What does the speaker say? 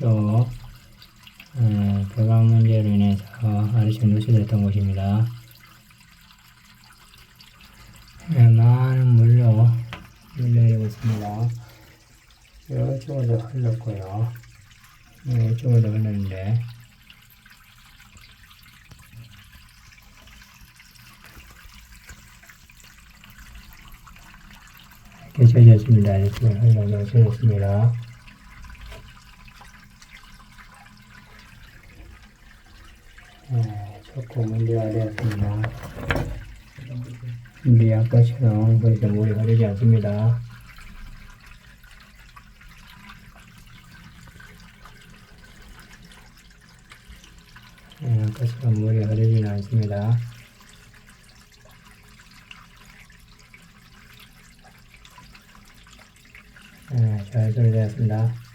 쪽 어, 벼락 문제로 인해서 아래쪽 누수됐던 곳입니다. 네, 많은 물로 물 내리고 있습니다. 이쪽으로 흘렀고요. 네, 이쪽으로 흘렀는데 이렇게 젖었습니다. 이렇게 흘러서 젖었습니다. 네, 좋고 문제가 되었습니다. 우리 아까처럼 그렇게 물이 흐르지 않습니다. 네, 아까처럼 물이 흐르지는 않습니다. 네, 잘 소리되었습니다.